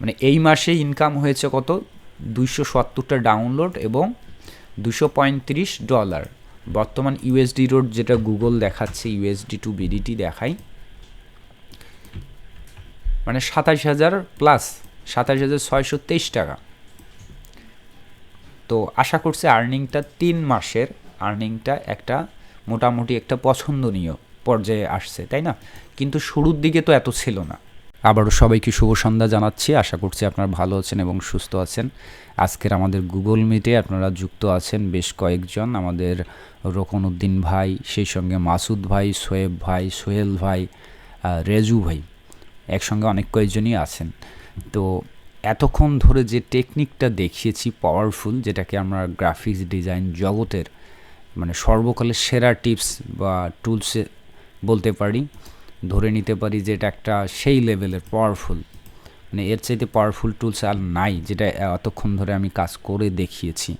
মানে এই মাসে ইনকাম হয়েছে কত? দুইশো সত্তরটা ডাউনলোড এবং দুশো পঁয়ত্রিশ ডলার বর্তমান ইউএসডি রোড যেটা গুগল দেখাচ্ছে ইউএসডি টু বিডিটি দেখাই মানে সাতাশ হাজার প্লাস সাতাশ হাজার ছয়শো তেইশ টাকা। তো আশা করছি আর্নিংটা তিন মাসের আর্নিংটা একটা মোটামুটি একটা পছন্দনীয় পর্যায়ে আসছে, তাই না? কিন্তু শুরুর দিকে তো এত ছিল না। আবারও সবাইকে শুভ সন্ধ্যা জানাচ্ছি। আশা করছি আপনারা ভালো আছেন এবং সুস্থ আছেন। আজকের আমাদের গুগল মিটে আপনারা যুক্ত আছেন বেশ কয়েকজন। আমাদের রকনউদ্দিন ভাই, সেই সঙ্গে মাসুদ ভাই, সোয়েব ভাই, সোহেল ভাই রেজু ভাই, একসঙ্গে অনেক কয়েকজনই আছেন। তো এতক্ষণ ধরে যে টেকনিকটা দেখিয়েছি পাওয়ারফুল যেটাকে আমরা গ্রাফিক্স ডিজাইন জগতের মানে সর্বকালের সেরা টিপস বা টুলসে বলতে পারি ধরে নিতে পারি যে এটা একটা সেই লেভেলের পাওয়ারফুল মানে এর চাইতে পাওয়ারফুল টুলস আর নাই, যেটা এতক্ষণ ধরে আমি কাজ করে দেখিয়েছি।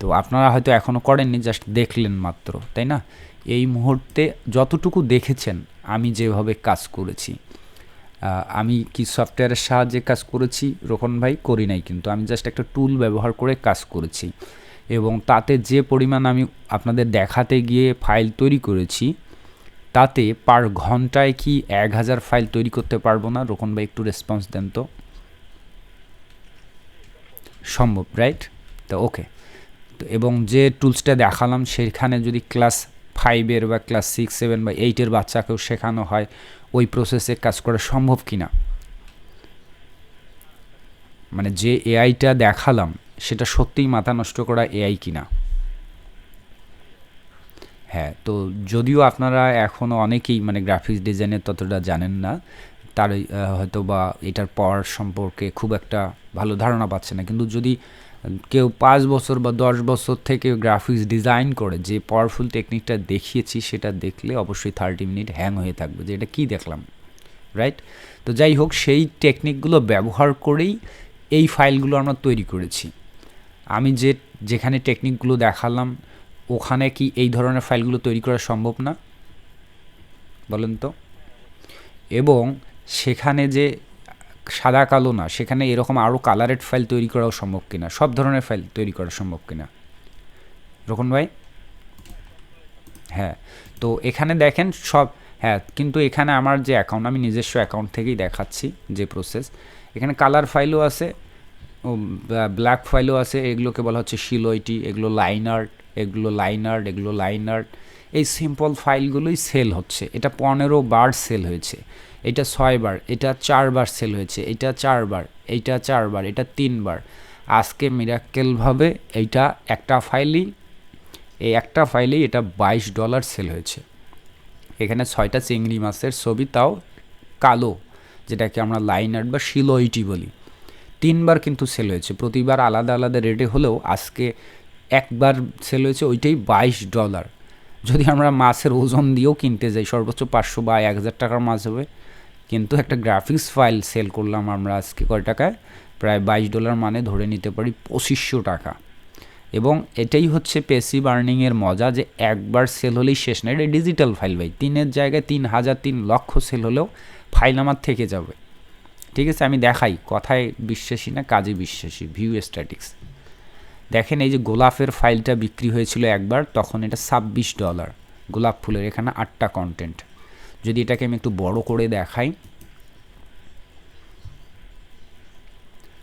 তো আপনারা হয়তো এখনও করেননি জাস্ট দেখলেন মাত্র, তাই না? এই মুহূর্তে যতটুকু দেখেছেন, আমি যেভাবে কাজ করেছি। আমি কি সফটওয়্যারের সাহায্যে কাজ করেছি? রোকন ভাই, করি নাই কিন্তু। আমি জাস্ট একটা টুল ব্যবহার করে কাজ করেছি। এবং তাতে যে পরিমাণ আমি আপনাদের দেখাতে গিয়ে ফাইল তৈরি করেছি তাতে পার ঘন্টায় কি এক হাজার ফাইল তৈরি করতে পারব না? রোকন ভাই, একটু রেসপন্স দেন তো। সম্ভব রাইট তো ওকে তো এবং যে টুলসটা দেখালাম, সেখানে যদি ক্লাস ফাইভের বা ক্লাস সিক্স সেভেন বা এইটের বাচ্চাকেও শেখানো হয়, ওই প্রসেসে কাজ করা সম্ভব কি না মানে যে এআইটা দেখালাম, সেটা সত্যিই মাথা নষ্ট করা এআই কিনা? হ্যাঁ তো যদিও আপনারা এখনও অনেকেই মানে গ্রাফিক্স ডিজাইনের ততটা জানেন না, তার হয়তো বা এটার পাওয়ার সম্পর্কে খুব একটা ভালো ধারণা পাচ্ছে না। কিন্তু যদি কেউ পাঁচ বছর বা দশ বছর থেকে গ্রাফিক্স ডিজাইন করে, যে পাওয়ারফুল টেকনিকটা দেখিয়েছি সেটা দেখলে অবশ্যই থার্টি মিনিট হ্যাং হয়ে থাকবে যে এটা কী দেখলাম রাইট তো যাই হোক, সেই টেকনিকগুলো ব্যবহার করেই এই ফাইলগুলো আমরা তৈরি করেছি। আমি যে, যেখানে টেকনিকগুলো দেখালাম ওখানে কি এই ধরনের ফাইলগুলো তৈরি করা সম্ভব না? বলেন তো। এবং সেখানে যে সাদা কালো না, সেখানে এরকম আরও কালারেড ফাইল তৈরি করাও সম্ভব কিনা? সব ধরনের ফাইল তৈরি করা সম্ভব কিনা? রকম ভাই? হ্যাঁ তো এখানে দেখেন সব হ্যাঁ কিন্তু এখানে আমার যে অ্যাকাউন্ট আমি নিজস্ব অ্যাকাউন্ট থেকেই দেখাচ্ছি যে প্রসেস এখানে কালার ফাইলও আছে ব্ল্যাক ফাইলও আছে, এগুলোকে বলা হচ্ছে শিলইটি এগুলো লাইন আর্ট এগুলো লাইন আর্ট এগুলো লাইন আর্ট এই সিম্পল ফাইলগুলোই সেল হচ্ছে। এটা পনেরো বার সেল হয়েছে। এটা ছয়বার এটা চারবার সেল হয়েছে। এটা চারবার এইটা চারবার এটা তিনবার আজকে মিরাক্কেলভাবে এইটা একটা ফাইলই এই একটা ফাইলেই এটা বাইশ ডলার সেল হয়েছে। এখানে ছয়টা চিংড়ি মাছের ছবি, তাও কালো, যেটাকে আমরা লাইন আর্ট বা শিলোইটি বলি। তিনবার কিন্তু সেল হয়েছে। প্রতিবার আলাদা আলাদা রেটে হলেও আজকে একবার সেল হয়েছে ওইটাই বাইশ ডলার যদি আমরা মাছের ওজন দিয়েও কিনতে যাই, সর্বোচ্চ পাঁচশো বা এক হাজার টাকার মাছ হবে। কিন্তু একটা গ্রাফিক্স ফাইল সেল করলাম আমরা আজকে কয় টাকায়? প্রায় বাইশ ডলার মানে ধরে নিতে পারি পঁচিশশো টাকা। এবং এটাই হচ্ছে পেসিভ আর্নিংয়ের মজা যে একবার সেল হলেই শেষ না। এটা ডিজিটাল ফাইল ভাই। তিনের জায়গায় তিন হাজার, তিন লক্ষ সেল হলেও ফাইল আমার থেকে যাবে। ঠিক আছে, আমি দেখাই। কথায় বিশ্বাসী না, কাজে বিশ্বাসী। ভিউ স্ট্যাটিক্স দেখেন এই যে গোলাপের ফাইলটা বিক্রি হয়েছিল একবার, তখন এটা ছাব্বিশ ডলার। গোলাপ ফুলের এখানে আটটা কন্টেন্ট যদি এটাকে আমি একটু বড় করে দেখাই।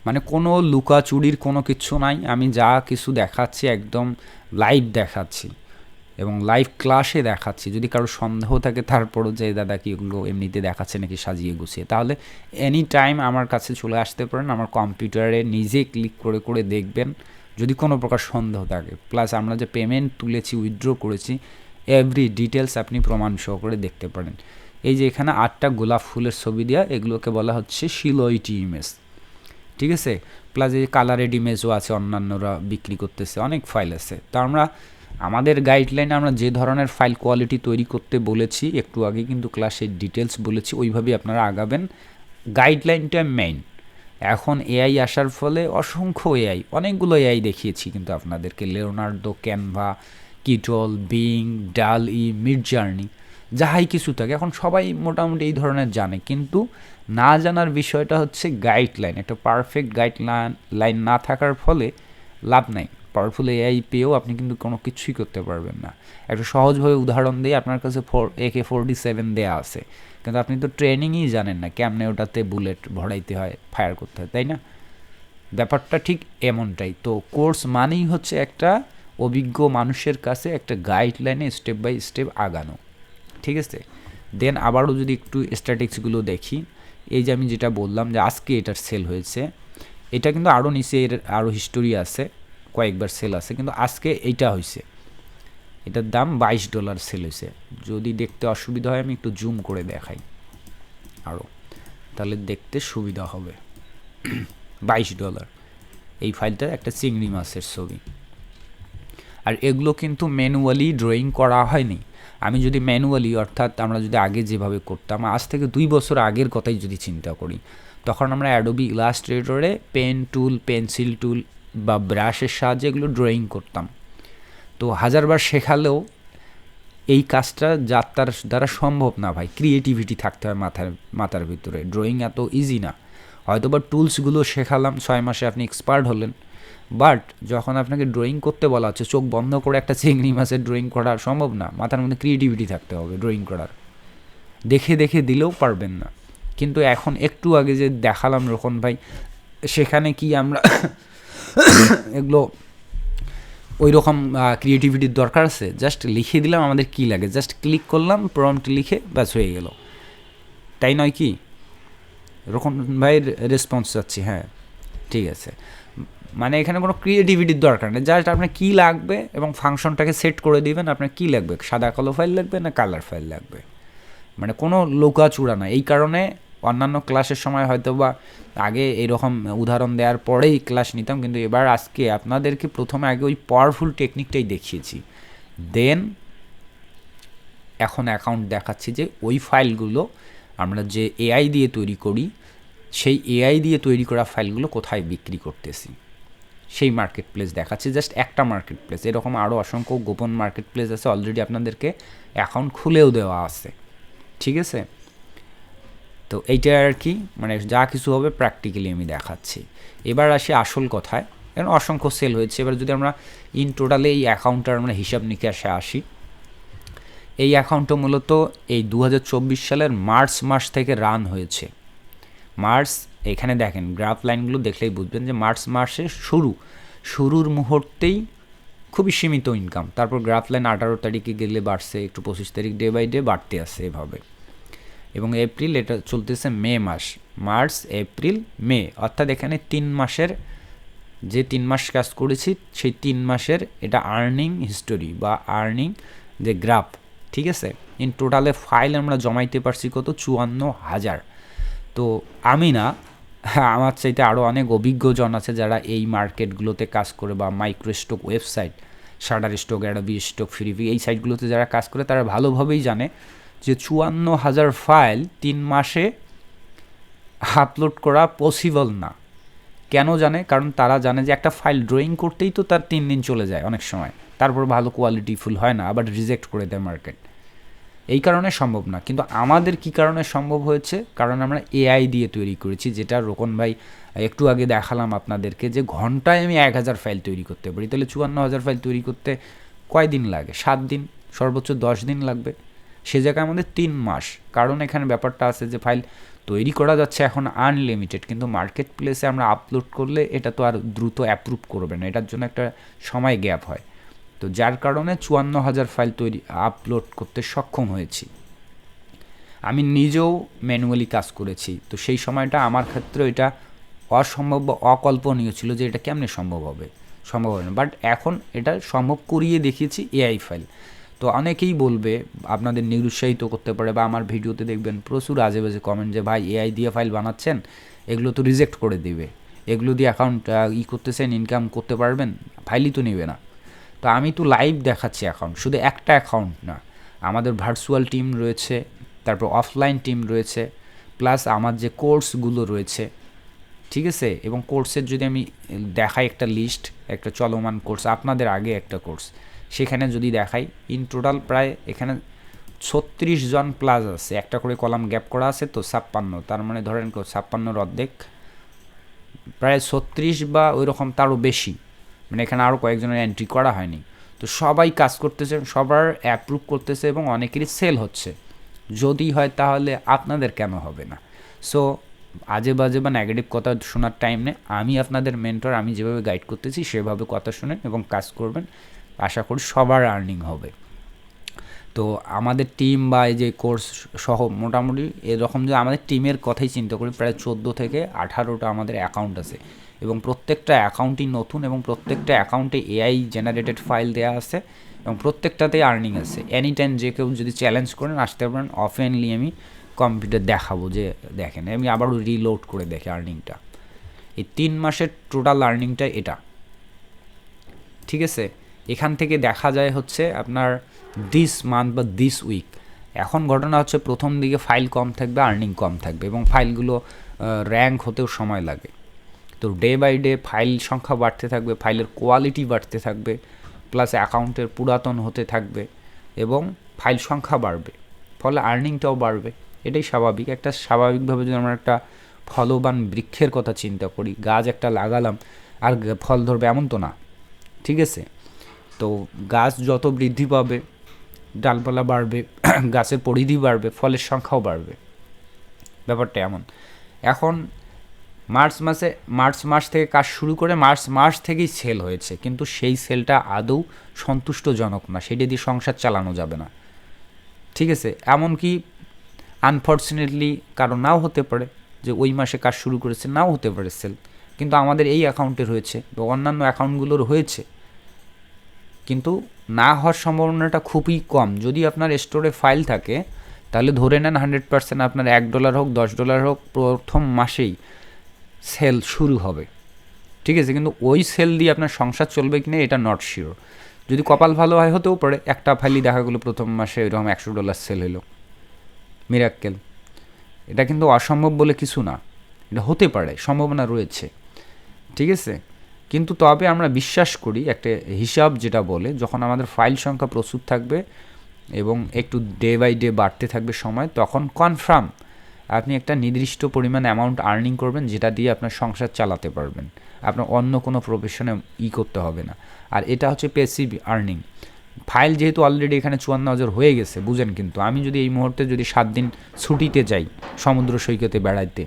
মানে কোনো লুকাচুরির কোনো কিছু নাই, আমি যা কিছু দেখাচ্ছি একদম লাইভ দেখাচ্ছি। এবং লাইভ ক্লাসে দেখাচ্ছি। যদি কারও সন্দেহ থাকে তারপরও যে, দাদা কি এগুলো এমনিতে দেখাচ্ছে নাকি সাজিয়ে গুছিয়ে? তাহলে এনি টাইম আমার কাছে চলে আসতে পারেন, আমার কম্পিউটারে নিজে ক্লিক করে করে দেখবেন। যদি কোনো প্রকার সন্দেহ থাকে। প্লাস আমরা যে পেমেন্ট তুলেছি উইথড্র করেছি এভরি ডিটেলস আপনি প্রমাণ সহকারে দেখতে পারেন। এই যে এখানে আটটা গোলাপ ফুলের ছবি দেওয়া এগুলোকে বলা হচ্ছে শিলোইটি ইমেজ ঠিক আছে? প্লাস এই কালারেড ইমেজও আছে, অন্যান্যরা বিক্রি করতেছে, অনেক ফাইল আছে। তো আমরা, আমাদের গাইডলাইনে আমরা যে ধরনের ফাইল কোয়ালিটি তৈরি করতে বলেছি, একটু আগে কিন্তু ক্লাসের ডিটেলস বলেছি, ওইভাবেই আপনারা আগাবেন। গাইডলাইনটা মেইন এখন এআই আসার ফলে অসংখ্য এআই অনেকগুলো এআই দেখিয়েছি কিন্তু আপনাদেরকে। লেওনার্দো ক্যানভা কিটল বিং ডাল ই মিড জার্নি যাহাই কিছু থাকে। এখন সবাই মোটামুটি এই ধরনের জানে। কিন্তু না জানার বিষয়টা হচ্ছে গাইডলাইন একটা পারফেক্ট গাইডলাইন লাইন না থাকার ফলে লাভ নাই। পাওয়ারফুল এআই পেয়েও আপনি কিন্তু কোনো কিছুই করতে পারবেন না। একটা সহজভাবে উদাহরণ দিয়ে আপনার কাছে ফোর একে ফোরটি সেভেন দেওয়া আছে। কিন্তু আপনি তো ট্রেনিংই জানেন না কেমনে ওটাতে বুলেট ভরাইতে হয় ফায়ার করতে হয়, তাই না? ব্যাপারটা ঠিক এমনটাই। তো কোর্স মানেই হচ্ছে একটা অভিজ্ঞ মানুষের কাছে একটা গাইডলাইনে স্টেপ বাই স্টেপ আগানো, ঠিক আছে? দেন আবারও যদি একটু স্ট্যাটিক্সগুলো দেখি, এই যে আমি যেটা বললাম যে আজকে এটার সেল হয়েছে, এটা কিন্তু আরও নিচে এর আরও হিস্টোরি আছে, কয়েকবার সেল আছে, কিন্তু আজকে এইটা হয়েছে এটার দাম বাইশ ডলার সেল হয়েছে। যদি দেখতে অসুবিধা হয়, আমি একটু জুম করে দেখাই। আরও তাহলে দেখতে সুবিধা হবে। বাইশ ডলার। এই ফাইলটা একটা চিংড়ি মাছের ছবি। আর এগুলো কিন্তু ম্যানুয়ালি ড্রয়িং করা হয়নি। আমি যদি ম্যানুয়ালি, অর্থাৎ আমরা যদি আগে যেভাবে করতাম, আজ থেকে দুই বছর আগের কথাই যদি চিন্তা করি, তখন আমরা অ্যাডোবি ইলাস্ট্রেটরে পেন টুল পেন্সিল টুল বা ব্রাশের সাহায্যে এগুলো ড্রয়িং করতাম। তো হাজারবার শেখালেও এই কাজটা যাত্রার দ্বারা সম্ভব না ভাই। ক্রিয়েটিভিটি থাকতে হয় মাথার মাথার ভিতরে। ড্রয়িং এত ইজি না। হয়তো বা টুলসগুলো শেখালাম, ছয় মাসে আপনি এক্সপার্ট হলেন, বাট যখন আপনাকে ড্রয়িং করতে বলা হচ্ছে, চোখ বন্ধ করে একটা চিংড়ি মাছের ড্রয়িং করা সম্ভব না। মাথার মধ্যে ক্রিয়েটিভিটি থাকতে হবে ড্রয়িং করার। দেখে দেখে দিলেও পারবেন না। কিন্তু এখন একটু আগে যে দেখালাম রকম ভাই, সেখানে কি আমরা এগুলো ওই রকম ক্রিয়েটিভিটির দরকার আছে জাস্ট লিখে দিলাম আমাদের কি লাগে। জাস্ট ক্লিক করলাম প্রম্পট লিখে ব্যাস হয়ে গেল। তাই নয় কি? রকম ভাইয়ের রেসপন্স চাচ্ছি হ্যাঁ ঠিক আছে। মানে এখানে কোনো ক্রিয়েটিভিটির দরকার নেই। জাস্ট আপনার কী লাগবে এবং ফাংশনটাকে সেট করে দিবেন, আপনার কী লাগবে? সাদা কালো ফাইল লাগবে না কালার ফাইল লাগবে? মানে কোনো লোকাচূড়া না। এই কারণে অন্যান্য ক্লাসের সময় হয়তো বা আগে এরকম উদাহরণ দেওয়ার পরেই ক্লাস নিতাম, কিন্তু এবার আজকে আপনাদেরকে প্রথমে আগে ওই পাওয়ারফুল টেকনিকটাই দেখিয়েছি। দেন এখন অ্যাকাউন্ট দেখাচ্ছি যে ওই ফাইলগুলো আমরা যে এআই দিয়ে তৈরি করি, সেই এআই দিয়ে তৈরি করা ফাইলগুলো কোথায় বিক্রি করতেছি? সেই মার্কেট প্লেস দেখাচ্ছে জাস্ট একটা মার্কেট প্লেস এরকম আরও অসংখ্য গোপন মার্কেট প্লেস আছে অলরেডি আপনাদেরকে অ্যাকাউন্ট খুলেও দেওয়া আছে। ঠিক আছে? তো এইটা আর কি মানে যা কিছু হবে প্র্যাকটিক্যালি আমি দেখাচ্ছি। এবার আসি আসল কথায়, কারণ অসংখ্য সেল হয়েছে। এবার যদি আমরা ইন টোটালে এই অ্যাকাউন্টটার মানে হিসাব নিকাশে আসি, এই অ্যাকাউন্টটা মূলত এই দু হাজার চব্বিশ সালের মার্চ মাস থেকে রান হয়েছে। মার্চ, এখানে দেখেন গ্রাফ লাইনগুলো দেখলেই বুঝবেন যে মার্চ মাসের শুরু, শুরুর মুহূর্তেই খুবই সীমিত ইনকাম তারপর গ্রাফ লাইন আঠারো তারিখে গেলে বাড়ছে, একটু পঁচিশ তারিখ ডে বাই ডে বাড়তে আসে এভাবে। এবং এপ্রিল, এটা চলতেছে মে মাস। মার্চ, এপ্রিল, মে, অর্থাৎ এখানে তিন মাসের যে তিন মাস কাজ করেছি, সেই তিন মাসের এটা আর্নিং হিস্টোরি বা আর্নিং যে গ্রাফ ঠিক আছে? ইন টোটালে ফাইল আমরা জমাইতে পারছি কত? চুয়ান্ন হাজার। তো আমি না, আমার চাইতে আরও অনেক অভিজ্ঞজন আছে যারা এই মার্কেটগুলোতে কাজ করে বা micro stock website Shutterstock Adobe stock ফ্রিভি এই সাইটগুলোতে যারা কাজ করে, তারা ভালোভাবেই জানে। যে চুয়ান্ন হাজার ফাইল তিন মাসে আপলোড করা পসিবল না। কেন জানে? কারণ তারা জানে যে একটা ফাইল ড্রয়িং করতেই তো তার তিন দিন চলে যায় অনেক সময়। তারপর ভালো কোয়ালিটি ফুল হয় না, আবার রিজেক্ট করে দেয় মার্কেট এই কারণে সম্ভব না। কিন্তু আমাদের কি কারণে সম্ভব হয়েছে? কারণ আমরা এআই দিয়ে তৈরি করেছি, যেটা রোকন ভাই একটু আগে দেখালাম আপনাদেরকে যে ঘন্টায় আমি এক হাজার ফাইল তৈরি করতে পারি। তাহলে চুয়ান্ন হাজার ফাইল তৈরি করতে কয় দিন লাগে? সাত দিন? সর্বোচ্চ দশ দিন লাগবে। সে জায়গায় আমাদের তিন মাস। কারণ এখানে ব্যাপারটা আছে যে ফাইল তৈরি করা যাচ্ছে এখন আনলিমিটেড কিন্তু মার্কেট প্লেসে আমরা আপলোড করলে এটা তো আর দ্রুত অ্যাপ্রুভ করবে না। এটার জন্য একটা সময় গ্যাপ হয়। তো যার কারণে চুয়ান্ন হাজার ফাইল তৈরি আপলোড করতে সক্ষম হয়েছি। আমি নিজেও ম্যানুয়ালি কাজ করেছি। তো সেই সময়টা আমার ক্ষেত্রে এটা অসম্ভব বা অকল্পনীয় ছিল যে এটা কেমনে সম্ভব হবে? সম্ভব হবে না। বাট এখন এটা সম্ভব করিয়ে দেখিয়েছি এআই ফাইল তো অনেকেই বলবে, আপনাদের নিরুৎসাহিত করতে পারে বা আমার ভিডিওতে দেখবেন প্রচুর আজে বাজে কমেন্ট যে, ভাই এআই দিয়ে ফাইল বানাচ্ছেন, এগুলো তো রিজেক্ট করে দিবে। এগুলো দিয়ে অ্যাকাউন্ট ই করতেছেন ইনকাম করতে পারবেন ফাইলই তো নেবে না। তো আমি তো লাইভ দেখাচ্ছি অ্যাকাউন্ট শুধু একটা অ্যাকাউন্ট না, আমাদের ভার্চুয়াল টিম রয়েছে, তারপর অফলাইন টিম রয়েছে প্লাস আমার যে কোর্সগুলো রয়েছে, ঠিক আছে? এবং কোর্সের যদি আমি দেখাই একটা লিস্ট একটা চলমান কোর্স আপনাদের আগে একটা কোর্স সেখানে যদি দেখাই ইন টোটাল প্রায় এখানে ছত্রিশ জন প্লাস আছে। একটা করে কলাম গ্যাপ করা আছে তো ছাপ্পান্ন। তার মানে ধরেন ছাপ্পান্নর অর্ধেক। প্রায় ছত্রিশ বা ওই রকম তারও বেশি। মানে এখানে আরও কয়েকজনের এন্ট্রি করা হয়নি। তো সবাই কাজ করতেছে, সবার অ্যাপ্রুভ করতেছে এবং অনেকেরই সেল হচ্ছে। যদি হয় তাহলে আপনাদের কেন হবে না? সো আজে বাজে বা নেগেটিভ কথা শোনার টাইম নেই। আমি আপনাদের মেন্টর আমি যেভাবে গাইড করতেছি সেভাবে কথা শুনেন এবং কাজ করবেন। আশা করি সবার আর্নিং হবে। তো আমাদের টিম বা এই যে কোর্স সহ মোটামুটি এরকম যে আমাদের টিমের কথাই চিন্তা করি, প্রায় চোদ্দ থেকে আঠারোটা আমাদের অ্যাকাউন্ট আছে। এবং প্রত্যেকটা অ্যাকাউন্টই নতুন এবং প্রত্যেকটা অ্যাকাউন্টে এআই জেনারেটেড ফাইল দেওয়া আছে এবং প্রত্যেকটাতেই আর্নিং আছে। এনি টাইম যে কেউ যদি চ্যালেঞ্জ করেন আসতে পারেন অফেনলি আমি কম্পিউটার দেখাবো যে দেখেন, আমি আবারও রিলোড করে দেখি আর্নিংটা এই তিন মাসের টোটাল আর্নিংটা এটা। ঠিক আছে? এখান থেকে দেখা যায় হচ্ছে আপনার দিস মান্থ বা দিস উইক এখন ঘটনা হচ্ছে প্রথম দিকে ফাইল কম থাকবে আর্নিং কম থাকবে এবং ফাইলগুলো র্যাঙ্ক হতেও সময় লাগে। তো ডে বাই ডে ফাইল সংখ্যা বাড়তে থাকবে ফাইলের কোয়ালিটি বাড়তে থাকবে প্লাস অ্যাকাউন্টের পুরাতন হতে থাকবে এবং ফাইল সংখ্যা বাড়বে, ফলে আর্নিংটাও বাড়বে। এটাই স্বাভাবিক। একটা স্বাভাবিকভাবে যদি আমরা একটা ফলবান বৃক্ষের কথা চিন্তা করি, গাছ একটা লাগালাম, আর ফল ধরবে এমন তো না, ঠিক আছে? তো গাছ যত বৃদ্ধি পাবে, ডালপালা বাড়বে, গাছের পরিধি বাড়বে, ফলের সংখ্যাও বাড়বে। ব্যাপারটা এমন। এখন মার্চ মাসে, মার্চ মাস থেকে কাজ শুরু করে মার্চ মাস থেকেই সেল হয়েছে, কিন্তু সেই সেলটা আদৌ সন্তুষ্টজনক না, সেটা দিয়ে সংসার চালানো যাবে না। ঠিক আছে, এমনকি আনফর্চুনেটলি কারও নাও হতে পারে যে ওই মাসে কাজ শুরু করেছে, নাও হতে পারে সেল। কিন্তু আমাদের এই অ্যাকাউন্টের হয়েছে বা অন্যান্য অ্যাকাউন্টগুলোর হয়েছে কিন্তু না হওয়ার সম্ভাবনাটা খুবই কম। যদি আপনার স্টোরে ফাইল থাকে, তাহলে ধরে নেন হান্ড্রেড পার্সেন্ট আপনার এক ডলার হোক, দশ ডলার হোক, প্রথম মাসেই সেল শুরু হবে। ঠিক আছে? কিন্তু ওই সেল দিয়ে আপনার সংসার চলবে কি না এটা নট শিওর যদি কপাল ভালো হয়, হতেও পারে। একটা ফাইলই দেখা গেলো, প্রথম মাসে এরকম একশো ডলার সেল হলো। মিরাক্কেল এটা কিন্তু অসম্ভব বলে কিছু না। এটা হতে পারে, সম্ভাবনা রয়েছে। ঠিক আছে? কিন্তু তবে আমরা বিশ্বাস করি একটা হিসাব যেটা বলে, যখন আমাদের ফাইল সংখ্যা প্রস্তুত থাকবে এবং একটু ডে বাই ডে বাড়তে থাকবে সময়, তখন কনফার্ম আপনি একটা নির্দিষ্ট পরিমাণ অ্যামাউন্ট আর্নিং করবেন যেটা দিয়ে আপনার সংসার চালাতে পারবেন। আপনার অন্য কোনো প্রফেশনে ই করতে হবে না। আর এটা হচ্ছে পেসিভ আর্নিং ফাইল যেহেতু অলরেডি এখানে চুয়ান্ন হাজার হয়ে গেছে, বুঝেন কিন্তু। আমি যদি এই মুহূর্তে যদি সাত দিন ছুটিতে যাই সমুদ্র সৈকতে বেড়াইতে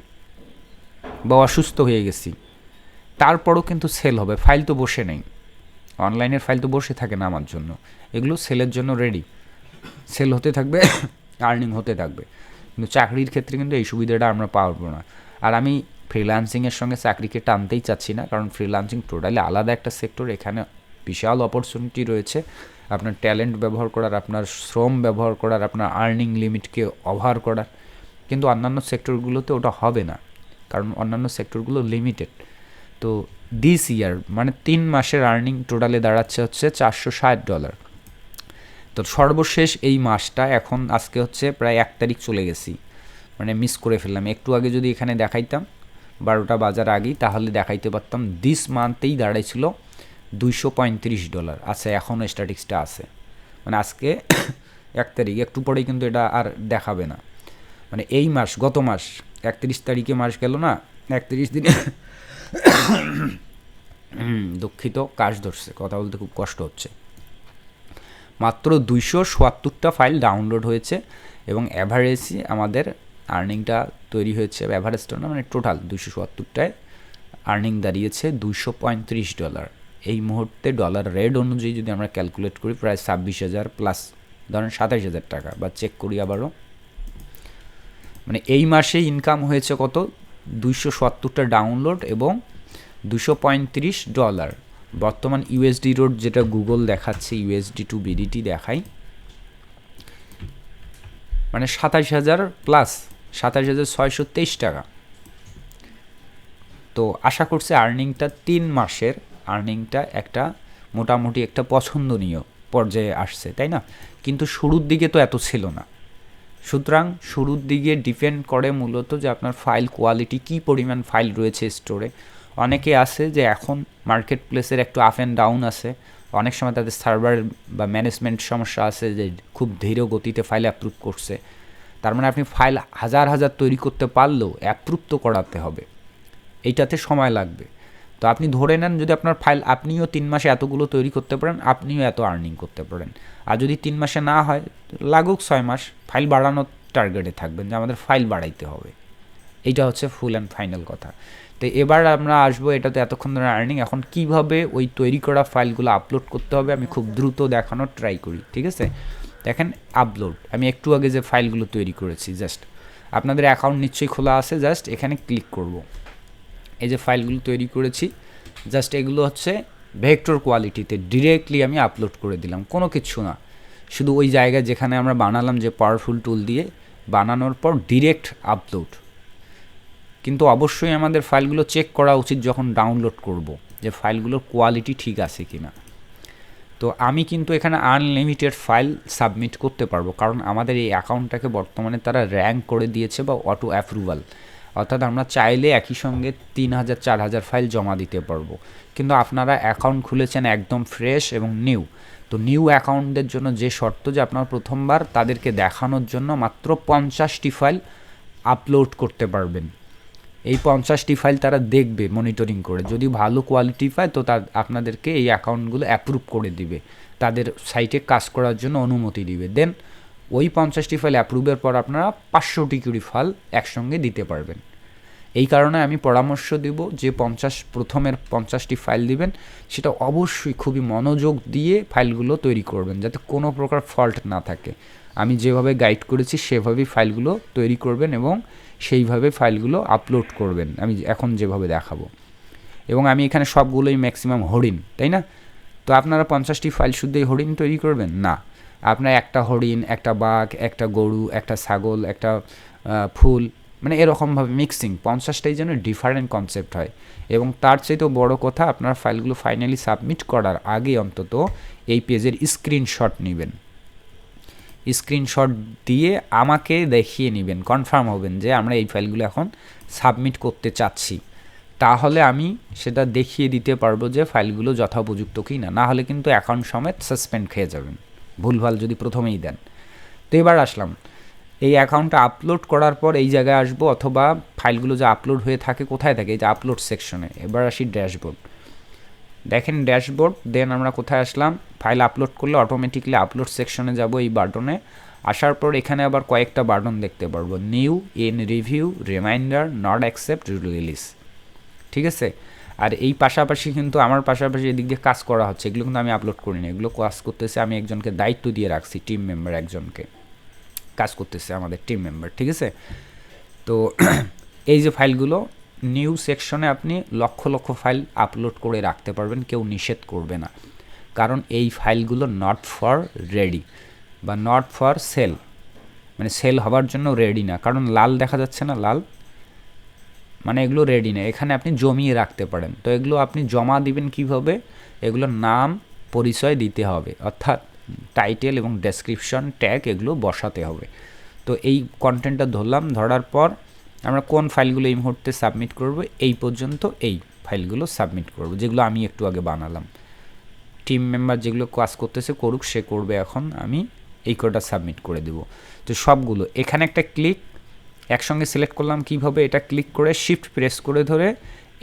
বা অসুস্থ হয়ে গেছি তারপরও কিন্তু সেল হবে। ফাইল তো বসে নেই। অনলাইনের ফাইল তো বসে থাকে না আমার জন্য। এগুলো সেলের জন্য রেডি সেল হতে থাকবে আর্নিং হতে থাকবে। কিন্তু চাকরির ক্ষেত্রে কিন্তু এই সুবিধাটা আমরা পারব না। আর আমি ফ্রিল্যান্সিংয়ের সঙ্গে চাকরিকে টানতেই চাচ্ছি না, কারণ ফ্রিল্যান্সিং টোটালি আলাদা একটা সেক্টর এখানে বিশাল অপরচুনিটি রয়েছে। আপনার ট্যালেন্ট ব্যবহার করার, আপনার শ্রম ব্যবহার করার, আপনার আর্নিং লিমিটকে ওভার করার। কিন্তু অন্যান্য সেক্টরগুলোতে ওটা হবে না। কারণ অন্যান্য সেক্টরগুলো লিমিটেড তো দিস ইয়ার মানে তিন মাসের আর্নিং টোটালে দাঁড়াচ্ছে হচ্ছে চারশো ষাট ডলার তো সর্বশেষ এই মাসটা এখন আজকে হচ্ছে প্রায় এক তারিখ চলে গেছি। মানে মিস করে ফেললাম। একটু আগে যদি এখানে দেখাইতাম, বারোটা বাজার আগেই, তাহলে দেখাইতে পারতাম দিস মান্থেই দাঁড়াইছিল দুইশো পঁয়ত্রিশ ডলার আচ্ছা এখনও স্ট্যাটিক্সটা আছে। মানে আজকে এক তারিখ, একটু পরেই কিন্তু এটা আর দেখাবে না। মানে এই মাস, গত মাস, একত্রিশ তারিখে মাস গেল না, একত্রিশ দিনে দুঃখিত কাজ ধরছে। কথা বলতে খুব কষ্ট হচ্ছে। মাত্র দুইশো সোয়াত্তরটা ফাইল ডাউনলোড হয়েছে এবং অ্যাভারেজই আমাদের আর্নিংটা তৈরি হয়েছে। অ্যাভারেজটা না মানে টোটাল দুইশো সোয়াত্তরটায় আর্নিং দাঁড়িয়েছে দুইশো পঁয়ত্রিশ ডলার। এই মুহূর্তে ডলার রেড অনুযায়ী যদি আমরা ক্যালকুলেট করি, প্রায় ছাব্বিশ হাজার প্লাস, ধরেন সাতাশ হাজার টাকা। বা চেক করি আবারও। মানে এই মাসে ইনকাম হয়েছে কত? দুইশো সত্তরটা ডাউনলোড এবং দুশো পঁয়ত্রিশ ডলার বর্তমান ইউএসডি রোড যেটা গুগল দেখাচ্ছে ইউএসডি টু বিডিটি দেখাই মানে সাতাশ হাজার প্লাস সাতাশ হাজার ছয়শো তেইশ টাকা। তো আশা করছি আর্নিংটা তিন মাসের আর্নিংটা একটা মোটামুটি একটা পছন্দনীয় পর্যায়ে আসছে, তাই না? কিন্তু শুরুর দিকে তো এত ছিল না। সুতরাং শুরুর দিকে ডিপেন্ড করে মূলত যে আপনার ফাইল কোয়ালিটি, কী পরিমাণ ফাইল রয়েছে স্টোরে। অনেকে আছে যে এখন মার্কেট প্লেসের একটু আপ অ্যান্ড ডাউন আছে। অনেক সময় তাদের সার্ভার বা ম্যানেজমেন্ট সমস্যা আছে যে খুব ধীর গতিতে ফাইল অ্যাপ্রুভ করছে। তার মানে আপনি ফাইল হাজার হাজার তৈরি করতে পারলেও অ্যাপ্রুভ তো করাতে হবে। এইটাতে সময় লাগবে। তো আপনি ধরে নেন যদি আপনার ফাইল আপনিও তিন মাসে এতগুলো তৈরি করতে পারেন, আপনিও এত আর্নিং করতে পারেন। আর যদি তিন মাসে না হয়, লাগুক ছয় মাস, ফাইল বাড়ানোর টার্গেটে থাকবেন যে আমাদের ফাইল বাড়াইতে হবে। এইটা হচ্ছে ফুল অ্যান্ড ফাইনাল কথা। তো এবার আমরা আসব এটাতে এতক্ষণ ধরে আর্নিং। এখন কীভাবে ওই তৈরি করা ফাইলগুলো আপলোড করতে হবে আমি খুব দ্রুত দেখানোর ট্রাই করি, ঠিক আছে? দেখেন আপলোড। আমি একটু আগে যে ফাইলগুলো তৈরি করেছি, জাস্ট। আপনাদের অ্যাকাউন্ট নিশ্চয়ই খোলা আছে, জাস্ট এখানে ক্লিক করব। এই যে ফাইলগুলো তৈরি করেছি, জাস্ট এগুলো হচ্ছে ভেক্টর কোয়ালিটিতে ডিরেক্টলি আমি আপলোড করে দিলাম, কোনো কিছু না। শুধু ওই জায়গায় যেখানে আমরা বানালাম যে পাওয়ারফুল টুল দিয়ে, বানানোর পর ডিরেক্ট আপলোড কিন্তু অবশ্যই আমাদের ফাইলগুলো চেক করা উচিত যখন ডাউনলোড করব, যে ফাইলগুলোর কোয়ালিটি ঠিক আছে কি না তো আমি কিন্তু এখানে আনলিমিটেড ফাইল সাবমিট করতে পারব, কারণ আমাদের এই অ্যাকাউন্টটাকে বর্তমানে তারা র্যাঙ্ক করে দিয়েছে বা অটো অ্যাপ্রুভাল অর্থাৎ আমরা চাইলে একই সঙ্গে তিন হাজার, চার হাজার ফাইল জমা দিতে পারব। কিন্তু আপনারা অ্যাকাউন্ট খুলেছেন একদম ফ্রেশ এবং নিউ তো নিউ অ্যাকাউন্টদের জন্য যে শর্ত যে আপনার প্রথমবার তাদেরকে দেখানোর জন্য মাত্র পঞ্চাশটি ফাইল আপলোড করতে পারবেন। এই পঞ্চাশটি ফাইল তারা দেখবে মনিটরিং করে। যদি ভালো কোয়ালিটি পায়, তো তার, আপনাদেরকে এই অ্যাকাউন্টগুলো অ্যাপ্রুভ করে দিবে। তাদের সাইটে কাজ করার জন্য অনুমতি দিবে। দেন ওই পঞ্চাশটি ফাইল অ্যাপ্রুভের পর আপনারা পাঁচশোটি কুড়ি ফাইল একসঙ্গে দিতে পারবেন। এই কারণে আমি পরামর্শ দিব যে পঞ্চাশ, প্রথমের পঞ্চাশটি ফাইল দিবেন, সেটা অবশ্যই খুবই মনোযোগ দিয়ে ফাইলগুলো তৈরি করবেন, যাতে কোনো প্রকার ফল্ট না থাকে। আমি যেভাবে গাইড করেছি, সেভাবেই ফাইলগুলো তৈরি করবেন এবং সেইভাবে ফাইলগুলো আপলোড করবেন। আমি এখন যেভাবে দেখাবো। এবং আমি এখানে সবগুলোই ম্যাক্সিমাম হরিণ, তাই না? তো আপনারা পঞ্চাশটি ফাইল শুদ্ধই হরিণ তৈরি করবেন? না। আপনার একটা হরিণ, একটা বাঘ, একটা গরু, একটা ছাগল, একটা ফুল মানে এরকমভাবে মিক্সিং পঞ্চাশটাই যেন ডিফারেন্ট কনসেপ্ট হয়। এবং তার চাইতেও বড় কথা, আপনার ফাইলগুলো ফাইনালি সাবমিট করার আগে অন্তত এই পেজের স্ক্রিনশট নেবেন। স্ক্রিনশট দিয়ে আমাকে দেখিয়ে নেবেন কনফার্ম হবেন যে আমরা এই ফাইলগুলো এখন সাবমিট করতে চাচ্ছি। তাহলে আমি সেটা দেখিয়ে দিতে পারব যে ফাইলগুলো যথোপযুক্ত কি না না হলে কিন্তু অ্যাকাউন্ট সমেত সাসপেন্ড খেয়ে যাবেন। ভুলভাল যদি প্রথমেই দেন। তো এবার আসলাম। এই অ্যাকাউন্টটা আপলোড করার পর এই জায়গায় আসব অথবা ফাইলগুলো যে আপলোড হয়ে থাকে কোথায় থাকে? এই যে আপলোড সেকশনে এবার আসি ড্যাশবোর্ড দেখেন ড্যাশবোর্ড দেন আমরা কোথায় আসলাম? ফাইল আপলোড করলে অটোমেটিকলি আপলোড সেকশনে যাব এই বাটনে আসার পর এখানে আবার কয়েকটা বাটন দেখতে পারব। New in review reminder not accept release ঠিক আছে? আর এই পাশাপাশি কিন্তু আমার পাশাপাশি এদিক দিয়ে কাজ করা হচ্ছে। এগুলো কিন্তু আমি আপলোড করিনি। এগুলো কাজ করতেছে আমি একজনকে দায়িত্ব দিয়ে রাখছি টিম মেম্বার একজনকে। কাজ করতেছে আমাদের টিম মেম্বার ঠিক আছে? তো এই যে ফাইলগুলো নিউ সেকশনে আপনি লক্ষ লক্ষ ফাইল আপলোড করে রাখতে পারবেন, কেউ নিষেধ করবে না। কারণ এই ফাইলগুলো নট ফর রেডি বা নট ফর সেল মানে সেল হবার জন্য রেডি না। কারণ লাল দেখা যাচ্ছে না, লাল? মানে এগুলো রেডি না। এখানে আপনি জমিয়ে রাখতে পারেন। তো এগুলো আপনি জমা দিবেন কীভাবে? এগুলোর নাম, পরিচয় দিতে হবে। অর্থাৎ টাইটেল এবং ডেসক্রিপশন ট্যাগ এগুলো বসাতে হবে। তো এই কন্টেন্টটা ধরলাম, ধরার পর আমরা কোন ফাইলগুলো এই মুহূর্তে সাবমিট করব, এই পর্যন্ত এই ফাইলগুলো সাবমিট করব, যেগুলো আমি একটু আগে বানালাম। টিম মেম্বার যেগুলো কাজ করতেছে করুক, সে করবে এখন, আমি এই কোডটা সাবমিট করে দেব। তো সবগুলো, এখানে একটা ক্লিক একসঙ্গে সিলেক্ট করলাম কীভাবে, এটা ক্লিক করে শিফট প্রেস করে ধরে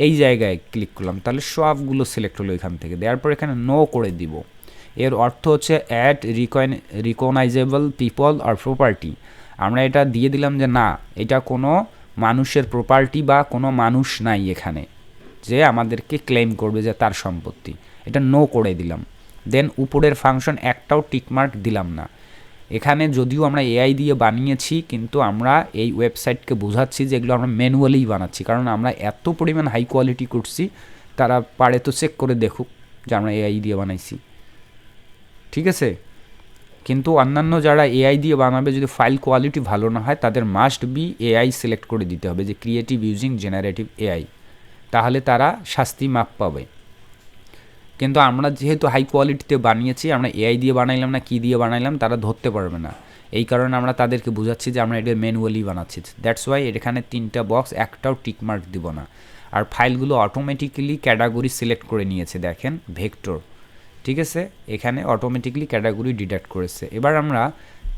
এই জায়গায় ক্লিক করলাম, তাহলে সবগুলো সিলেক্ট হলো এখান থেকে। দেওয়ার পর এখানে নো করে দিব। এর অর্থ হচ্ছে অ্যাট রিকয়েন রিকগনাইজেবল পিপল আর প্রপার্টি আমরা এটা দিয়ে দিলাম যে না, এটা কোনো মানুষের প্রপার্টি বা কোনো মানুষ নাই এখানে, যে আমাদেরকে ক্লেম করবে যে তার সম্পত্তি। এটা নো করে দিলাম। দেন উপরের ফাংশন একটাও টিকমার্ক দিলাম না। এখানে যদিও আমরা এআই দিয়ে বানিয়েছি, কিন্তু আমরা এই ওয়েবসাইটকে বোঝাচ্ছি যে এগুলো আমরা ম্যানুয়ালি বানাচ্ছি, কারণ আমরা এত পরিমাণ হাই কোয়ালিটি করছি, তারা পারে তো চেক করে দেখুক যে আমরা এআই দিয়ে বানাইছি। ঠিক আছে? কিন্তু অন্যান্য যারা এআই দিয়ে বানাবে, যদি ফাইল কোয়ালিটি ভালো না হয়, তাদের মাস্ট বি এআই সিলেক্ট করে দিতে হবে যে ক্রিয়েটিভ ইউজিং জেনারেটিভ এআই তাহলে তারা শাস্তি মাপ পাবে। কিন্তু আমরা যেহেতু হাই কোয়ালিটিতে বানিয়েছি, আমরা এআই দিয়ে বানাইলাম না, কী দিয়ে বানাইলাম, তারা ধরতে পারবে না। এই কারণে আমরা তাদেরকে বোঝাচ্ছি যে আমরা এটা ম্যানুয়ালি বানাচ্ছি। দ্যাটস ওয়াই এখানে তিনটা বক্স একটাও টিকমার্ক দিব না। আর ফাইলগুলো অটোমেটিক্যালি ক্যাটাগরি সিলেক্ট করে নিয়েছে, দেখেন ভেক্টর ঠিক আছে? এখানে অটোমেটিকলি ক্যাটাগরি ডিডাক্ট করেছে। এবার আমরা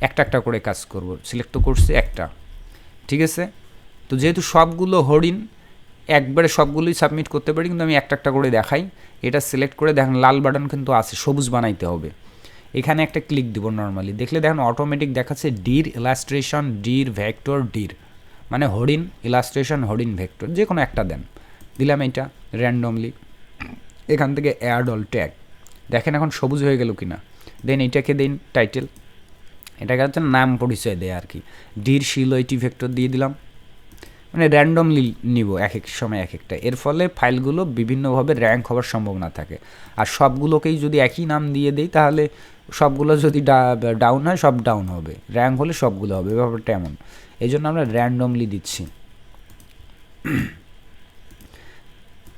একটা একটা করে কাজ করব। সিলেক্ট তো করছে একটা। ঠিক আছে? তো যেহেতু সবগুলো হরিণ, একবারে সবগুলোই সাবমিট করতে পারি, কিন্তু আমি একটা একটা করে দেখাই। এটা সিলেক্ট করে দেখেন, লাল বাটন কিন্তু আছে, সবুজ বানাইতে হবে। এখানে একটা ক্লিক দিব নর্মালি দেখলে দেখেন অটোমেটিক দেখাচ্ছে ডির ইলাস্ট্রেশন ডির ভেক্টর ডির মানে হরিণ ইলাস্ট্রেশন হরিণ ভেক্টর যে কোনো একটা দেন। দিলাম এটা র্যান্ডমলি এখান থেকে অ্যাড অল ট্যাগ দেখেন এখন সবুজ হয়ে গেল কিনা। দেন এটাকে দিন টাইটেল এটাকে হচ্ছে নাম পরিচয় দেয় আর কি। ডির শিলইটি ভেক্টর দিয়ে দিলাম। মানে র্যান্ডমলি নিব এক এক সময় এক একটা। এর ফলে ফাইলগুলো বিভিন্নভাবে র্যাঙ্ক হওয়ার সম্ভাবনা থাকে। আর সবগুলোকেই যদি একই নাম দিয়ে দিই, তাহলে সবগুলো যদি ডাউন হয়, সব ডাউন হবে। র্যাঙ্ক হলে সবগুলো হবে। ব্যাপারটা এমন। এই জন্য আমরা র্যান্ডমলি দিচ্ছি।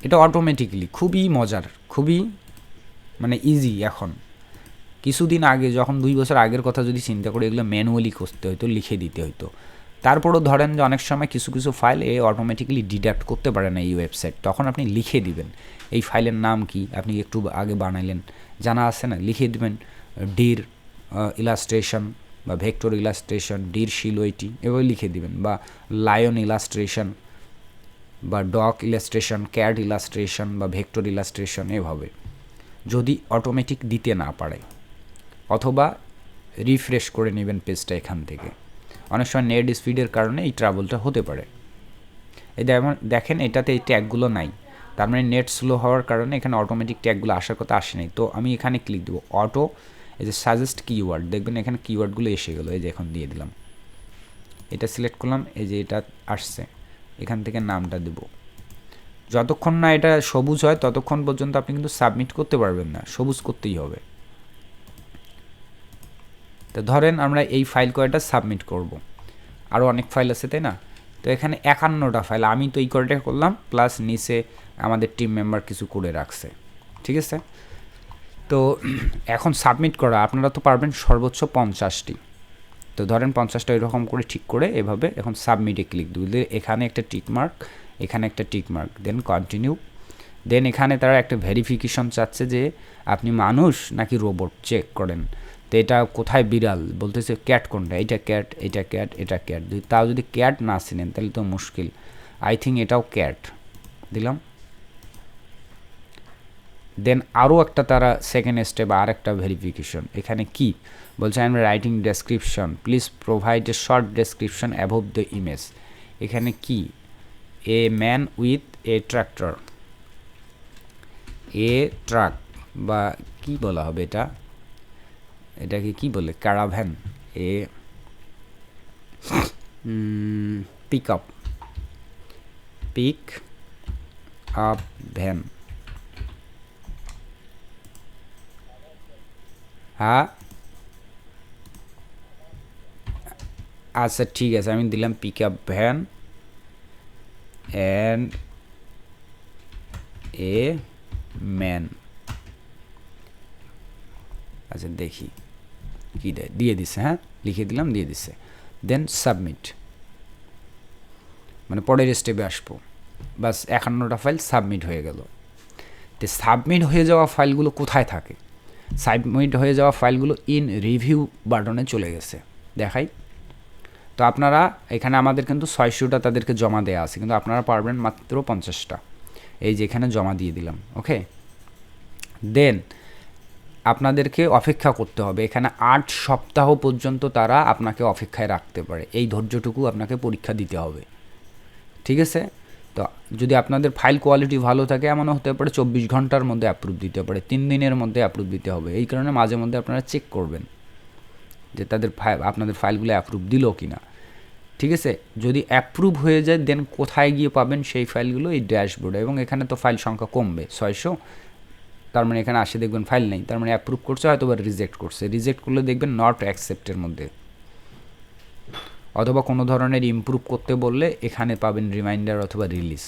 এটা অটোমেটিকলি খুবই মজার, খুবই মানে ইজি এখন। কিছুদিন আগে, যখন দুই বছর আগের কথা যদি চিন্তা করি, এগুলো ম্যানুয়ালি করতে হতো লিখে দিতে হতো তারপরও ধরেন যে অনেক সময় কিছু কিছু ফাইল এ অটোমেটিক্যালি ডিডাক্ট করতে পারে না এই ওয়েবসাইট তখন আপনি লিখে দিবেন। এই ফাইলের নাম কি? আপনি একটু আগে বানাইলেন। জানা আছে না? লিখে দিবেন ডির ইলাস্ট্রেশন বা ভেক্টর ইলাস্ট্রেশন ডির শিলোইটি এভাবে লিখে দিবেন। বা লায়ন ইলাস্ট্রেশন বা ডক ইলাস্ট্রেশন ক্যাড ইলাস্ট্রেশন বা ভেক্টর ইলাস্ট্রেশন এভাবে। যদি অটোমেটিক দিতে না পারে, অথবা রিফ্রেশ করে নেবেন পেজটা এখান থেকে। অনেক সময় নেট স্পিডের কারণে এই ট্রাবলটা হতে পারে। এই দেখেন এটাতে এই ট্যাগগুলো নাই। তার মানে নেট স্লো হওয়ার কারণে এখানে অটোমেটিক ট্যাগগুলো আসার কথা আসে নাই তো আমি এখানে ক্লিক দেবো অটো এই যে সাজেস্ট কিওয়ার্ড দেখবেন এখানে কিওয়ার্ডগুলো এসে গেলো, এই যে এখন দিয়ে দিলাম। এটা সিলেক্ট করলাম, এই যে এটা আসছে। এখান থেকে নামটা দেব। যতক্ষণ না এটা সবুজ হয়, ততক্ষণ পর্যন্ত আপনি কিন্তু সাবমিট করতে পারবেন না। সবুজ করতেই হবে। তো ধরেন আমরা এই ফাইল কয়টা সাবমিট করব? আরও অনেক ফাইল আছে, তাই না? তো এখানে একান্নটা ফাইল আমি তো এই কয়টা করলাম প্লাস নিচে আমাদের টিম মেম্বার কিছু করে রাখছে। ঠিক আছে? তো এখন সাবমিট করা, আপনারা তো পারবেন সর্বোচ্চ পঞ্চাশটি। তো ধরেন পঞ্চাশটা এরকম করে ঠিক করে এভাবে এখন সাবমিটে ক্লিক দিলে এখানে একটা টিক মার্ক এখানে একটা tick mark then continue then এখানে তারা একটা ভেরিফিকেশন চাচ্ছে যে আপনি মানুষ নাকি রোবট চেক করেন। তো এটা কোথায় বিড়াল? বলতেছে ক্যাট কোনটা? এটা ক্যাট এটা ক্যাট এটা ক্যাট যদি তাও যদি ক্যাট না চিনেন, তাহলে তো মুশকিল। আই থিঙ্ক এটাও ক্যাট দিলাম। দেন আরও একটা তারা সেকেন্ড স্টেপ আর একটা ভেরিফিকেশন এখানে কি? বলছে I am writing description please provide a short description above the image এখানে কি? A man with a tractor a truck বা কি বলা হবে এটা? এটাকে কি বলে? Caravan a pick up pick up van হ্যাঁ আচ্ছা ঠিক আছে, আমি দিলাম pick up van and a man আচ্ছা দেখি। কী দেয় দিয়ে দিছে হ্যাঁ? লিখে দিলাম, দিয়ে দিছে। দেন সাবমিট মানে পরের স্টেপে আসব। বাস, একান্নটা ফাইল সাবমিট হয়ে গেল। তো সাবমিট হয়ে যাওয়া ফাইলগুলো কোথায় থাকে? সাবমিট হয়ে যাওয়া ফাইলগুলো ইন রিভিউ বাটনে চলে গেছে। দেখাই। তো আপনারা এখানে আমাদের কিন্তু ছয়শোটা তাদেরকে জমা দেওয়া আছে, কিন্তু আপনারা পারবেন মাত্র পঞ্চাশটা। এই যে এখানে জমা দিয়ে দিলাম, ওকে? দেন, আপনাদেরকে অপেক্ষা করতে হবে। এখানে আট সপ্তাহ পর্যন্ত তারা আপনাকে অপেক্ষায় রাখতে পারে। এই ধৈর্যটুকু আপনাকে পরীক্ষা দিতে হবে। ঠিক আছে? তো যদি আপনাদের ফাইল কোয়ালিটি ভালো থাকে, এমনও হতে পারে চব্বিশ ঘণ্টার মধ্যে অ্যাপ্রুভ দিতে পারে, তিন দিনের মধ্যে অ্যাপ্রুভ দিতে হবে। এই কারণে মাঝে মধ্যে আপনারা চেক করবেন যে তাদের আপনাদের ফাইলগুলো অ্যাপ্রুভ দিল কি না ঠিক আছে? যদি অ্যাপ্রুভ হয়ে যায় দেন কোথায় গিয়ে পাবেন সেই ফাইলগুলো? এই ড্যাশবোর্ডে এবং এখানে তো ফাইল সংখ্যা কমবে, ছয়শো। তার মানে এখানে আসে দেখবেন ফাইল নেই। তার মানে অ্যাপ্রুভ করছে হয়তো বা রিজেক্ট করছে। রিজেক্ট করলে দেখবেন নট অ্যাকসেপ্টের মধ্যে। অথবা কোনো ধরনের ইমপ্রুভ করতে বললে এখানে পাবেন রিমাইন্ডার অথবা রিলিজ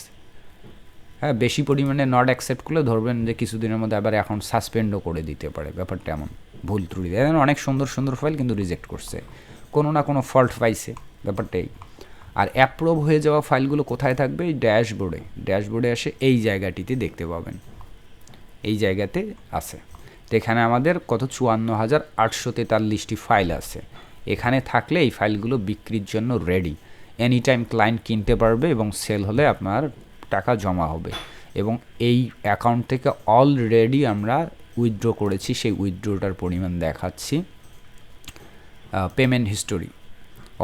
হ্যাঁ বেশি পরিমাণে নট অ্যাকসেপ্ট করলে ধরবেন যে কিছুদিনের মধ্যে আবার এখন সাসপেন্ডও করে দিতে পারে। ব্যাপারটা এমন, ভুল ত্রুটি। অনেক সুন্দর সুন্দর ফাইল কিন্তু রিজেক্ট করছে। কোনো না কোনো ফল্ট পাইছে ব্যাপারটাই আর অ্যাপ্রুভ হয়ে যাওয়া ফাইলগুলো কোথায় থাকবে? এই ড্যাশবোর্ডে ড্যাশবোর্ডে আসে এই জায়গাটিতে দেখতে পাবেন। এই জায়গাতে আছে। তো এখানে আমাদের কত? চুয়ান্ন হাজার আটশো তেতাল্লিশটি ফাইল আছে। এখানে থাকলে এই ফাইলগুলো বিক্রির জন্য রেডি এনি টাইম ক্লায়েন্ট কিনতে পারবে এবং সেল হলে আপনার টাকা জমা হবে। এবং এই অ্যাকাউন্ট থেকে অলরেডি আমরা উইথড্র করেছি। সেই উইথড্রটার পরিমাণ দেখাচ্ছি। পেমেন্ট হিস্টোরি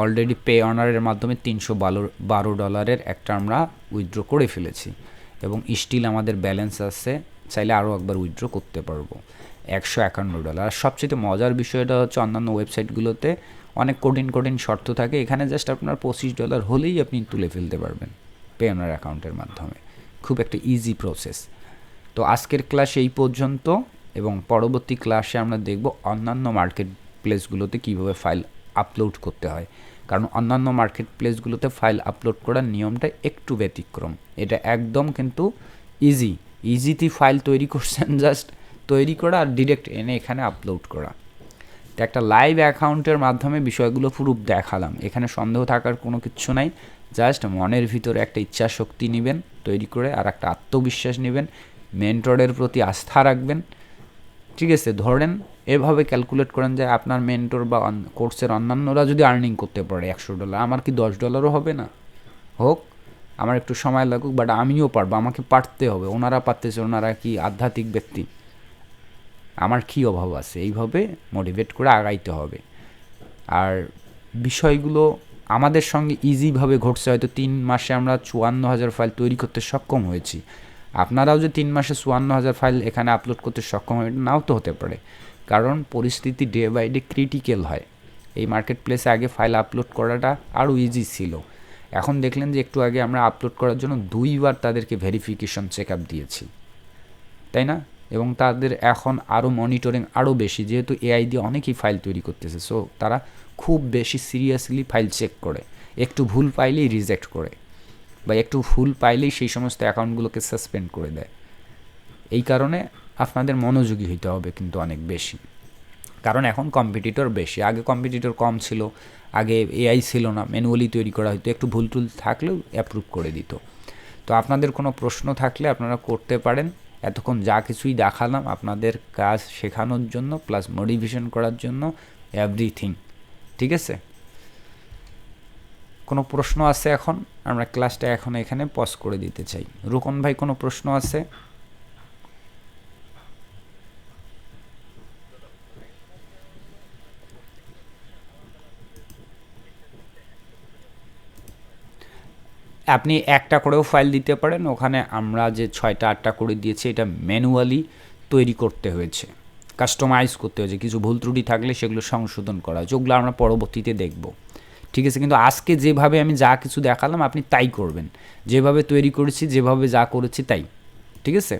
অলরেডি পে অনারের মাধ্যমে তিনশো বারো বারো ডলারের একটা আমরা উইথড্র করে ফেলেছি। এবং স্টিল আমাদের ব্যালেন্স আছে, চাইলে আরও একবার উইথড্র করতে পারব। একশো একান্ন ডলার আর সবচেয়ে মজার বিষয়টা হচ্ছে অন্যান্য ওয়েবসাইটগুলোতে অনেক কঠিন কঠিন শর্ত থাকে। এখানে জাস্ট আপনার পঁচিশ ডলার হলেই আপনি তুলে ফেলতে পারবেন পে অনার অ্যাকাউন্টের মাধ্যমে। খুব একটা ইজি প্রসেস তো আজকের ক্লাস এই পর্যন্ত। এবং পরবর্তী ক্লাসে আমরা দেখব অন্যান্য মার্কেট প্লেসগুলোতে কীভাবে ফাইল আপলোড করতে হয়? কারণ অন্যান্য মার্কেট প্লেসগুলোতে ফাইল আপলোড করার নিয়মটা একটু ব্যতিক্রম। এটা একদম কিন্তু ইজি ইজিতে ফাইল তৈরি করছেন জাস্ট তৈরি করা আর ডিরেক্ট এনে এখানে আপলোড করা। তো একটা লাইভ অ্যাকাউন্টের মাধ্যমে বিষয়গুলো পুরো দেখালাম। এখানে সন্দেহ থাকার কোনো কিছু নাই। জাস্ট মনের ভিতরে একটা ইচ্ছা শক্তি নেবেন, তৈরি করে আর একটা আত্মবিশ্বাস নেবেন মেন্টরের প্রতি আস্থা রাখবেন। ঠিক আছে, ধরেন এভাবে ক্যালকুলেট করেন যে আপনার মেন্টর বা কোর্সের অন্যান্যরা যদি আর্নিং করতে পারে একশো ডলার আমার কি দশ ডলারও হবে না? হোক, আমার একটু সময় লাগুক বাট আমিও পারব, আমাকে পারতে হবে। ওনারা পারতেছে, ওনারা কি আধ্যাত্মিক ব্যক্তি? আমার কী অভাব আছে? এইভাবে মোটিভেট করে আগাইতে হবে। আর বিষয়গুলো আমাদের সঙ্গে ইজিভাবে ঘটছে, হয়তো তিন মাসে আমরা চুয়ান্ন হাজার ফাইল তৈরি করতে সক্ষম হয়েছি। আপনারাও যে তিন মাসে চুয়ান্ন হাজার ফাইল এখানে আপলোড করতে সক্ষম হবে নাও তো হতে পারে। কারণ পরিস্থিতি ডে বাই ডে ক্রিটিক্যাল হয়। এই মার্কেট প্লেসে আগে ফাইল আপলোড করাটা আরও ইজি ছিল। এখন দেখলেন যে একটু আগে আমরা আপলোড করার জন্য দুইবার তাদেরকে ভেরিফিকেশন চেক আপ দিয়েছি। তাই না? এবং তাদের এখন আরও মনিটরিং আরও বেশি, যেহেতু এআই দিয়ে অনেকেই ফাইল তৈরি করতেছে। সো তারা খুব বেশি সিরিয়াসলি ফাইল চেক করে। একটু ভুল পাইলেই রিজেক্ট করে। বা একটু ভুল পাইলেই সেই সমস্ত অ্যাকাউন্টগুলোকে সাসপেন্ড করে দেয়। এই কারণে আপনাদের মনোযোগী হইতে হবে কিন্তু অনেক বেশি। কারণ এখন কম্পিটিটর বেশি। আগে কম্পিটিটর কম ছিল, আগে এআই ছিল না ম্যানুয়ালি তৈরি করা হতো একটু ভুল টুল থাকলেও অ্যাপ্রুভ করে দিত। তো আপনাদের কোনো প্রশ্ন থাকলে আপনারা করতে পারেন। এতক্ষণ যা কিছুই দেখালাম আপনাদের কাজ শেখানোর জন্য প্লাস মোটিভেশন করার জন্য এভরিথিং ঠিক আছে? কোনো প্রশ্ন আছে এখন? আমরা ক্লাসটা এখন এখানে পজ করে দিতে চাই। রুকন ভাই, কোনো প্রশ্ন আছে? আপনি একটা করেও ফাইল দিতে পারেন। ওখানে আমরা যে ছয়টা, আটটা করে দিয়েছি, এটা ম্যানুয়ালি তৈরি করতে হয়েছে। কাস্টমাইজ করতে হয়েছে। কিছু ভুল ত্রুটি থাকলে সেগুলো সংশোধন করা যেগুলো আমরা পরবর্তীতে দেখব। ঠিক আছে? কিন্তু আজকে যেভাবে আমি যা কিছু দেখালাম, আপনি তাই করবেন। যেভাবে তৈরি করেছি, যেভাবে যা করেছি তাই। ঠিক আছে?